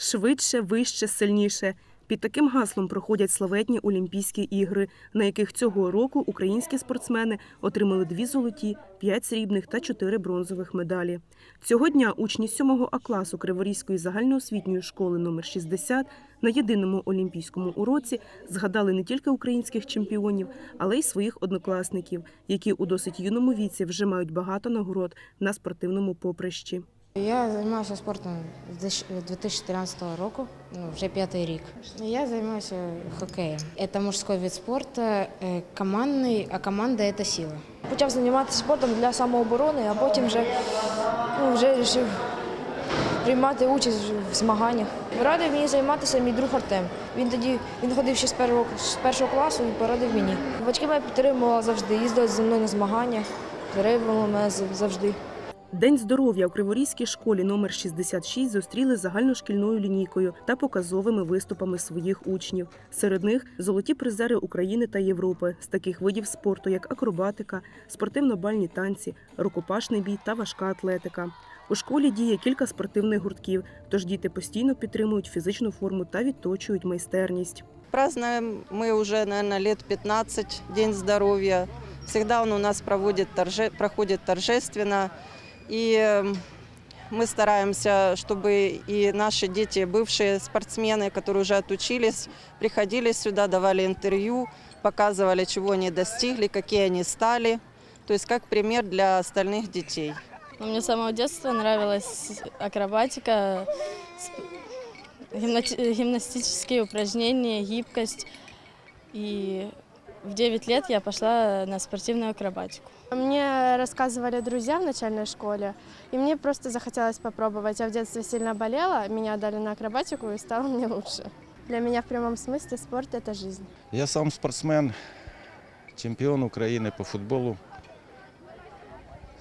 швидше, вище, сильніше. Під таким гаслом проходять славетні Олімпійські ігри, на яких цього року українські спортсмени отримали дві золоті, п'ять срібних та чотири бронзових медалі. Цього дня учні 7 А класу Криворізької загальноосвітньої школи номер 60 на єдиному олімпійському уроці згадали не тільки українських чемпіонів, але й своїх однокласників, які у досить юному віці вже мають багато нагород на спортивному поприщі. Я займаюся спортом з 2014 року, ну, вже п'ятий рік. Я займаюся хокеєм. Це мужський вид спорту, е, командний, а команда це сила. Почав займатися спортом для самооборони, а потім вже, ну, вже вирішив приймати участь в змаганнях. Порадив мені займатися мій друг Артем. Він тоді він ходив ще з першого, з першого класу і порадив мені. Батьки мене підтримували завжди, їздили зі мною на змагання, підтримували мене завжди. День здоров'я у Криворізькій школі номер 66 зустріли загальношкільною лінійкою та показовими виступами своїх учнів. Серед них золоті призери України та Європи з таких видів спорту, як акробатика, спортивно-бальні танці, рукопашний бій та важка атлетика. У школі діє кілька спортивних гуртків, тож діти постійно підтримують фізичну форму та відточують майстерність. Празднуем мы уже, наверное, лет 15, День здоровья. Всегда у нас проводит, торже, проходит торжественно. И э, мы стараемся, чтобы и наши дети, бывшие спортсмены, которые уже отучились, приходили сюда, давали интервью, показывали, чего они достигли, какие они стали. То есть как пример для остальных детей. Ну, Мне с самого детства нравилась акробатика, сп- гимнати- гимнастические упражнения, гибкость. И в 9 лет я пошла на спортивную акробатику. Мне рассказывали друзья в начальной школе, и мне просто захотелось попробовать. Я в детстве сильно болела, меня дали на акробатику, и стало мне лучше. Для меня в прямом смысле спорт – это жизнь. Я сам спортсмен, чемпіон України по футболу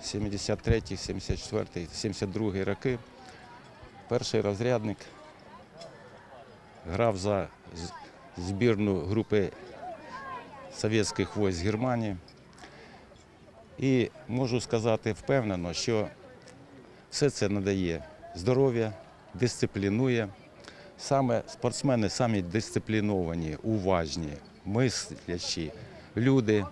73, 74, 72 роки. Перший розрядник. Грав за з- збірну групи совєтських військ Германії. І можу сказати впевнено, що все це надає здоров'я, дисциплінує. Саме спортсмени самі дисципліновані, уважні, мислячі люди.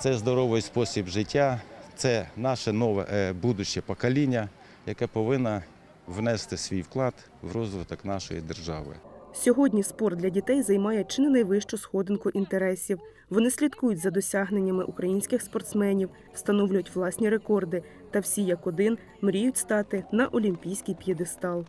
Це здоровий спосіб життя, це наше нове е, будуще покоління, яке повинно внести свій вклад в розвиток нашої держави. Сьогодні спорт для дітей займає чи не найвищу сходинку інтересів. Вони слідкують за досягненнями українських спортсменів, встановлюють власні рекорди та всі як один мріють стати на олімпійський п'єдестал.